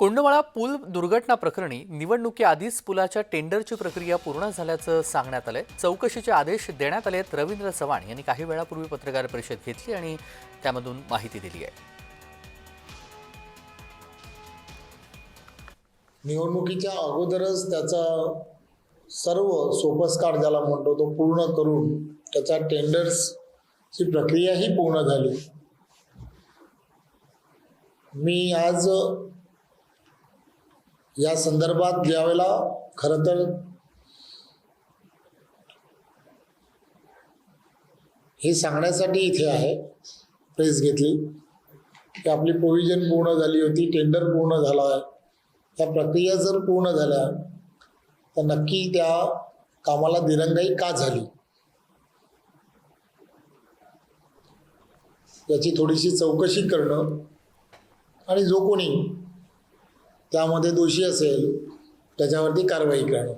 कोंडमाळा पूल दुर्घटना प्रकरणी निवडणुकीआधीच पुलाच्या टेंडरची प्रक्रिया पूर्ण झाल्याचं सांगण्यात आलंय. चौकशीचे आदेश देण्यात आले आहेत रवींद्र चव्हाण यांनी काही वेळापूर्वी पत्रकार परिषद घेतली आणि त्यामधून माहिती दिली आहे. निवडणुकीच्या अगोदरच त्याचा सर्व सोपस्कार ज्याला म्हणतो तो पूर्ण करून त्याचा टेंडर्सची प्रक्रियाही पूर्ण झाली. मी आज या संदर्भात ज्यावेळेला खरं तर हे सांगण्यासाठी इथे आहे प्रेस घेतली. की आपली प्रोव्हिजन पूर्ण झाली होती टेंडर पूर्ण झाला आहे. त्या प्रक्रिया जर पूर्ण झाल्या तर नक्की त्या कामाला दिरंगाई का झाली? याची थोडीशी चौकशी करणं आणि जो कोणी त्यामध्ये दोषी असेल त्याच्यावरती कारवाई करणं.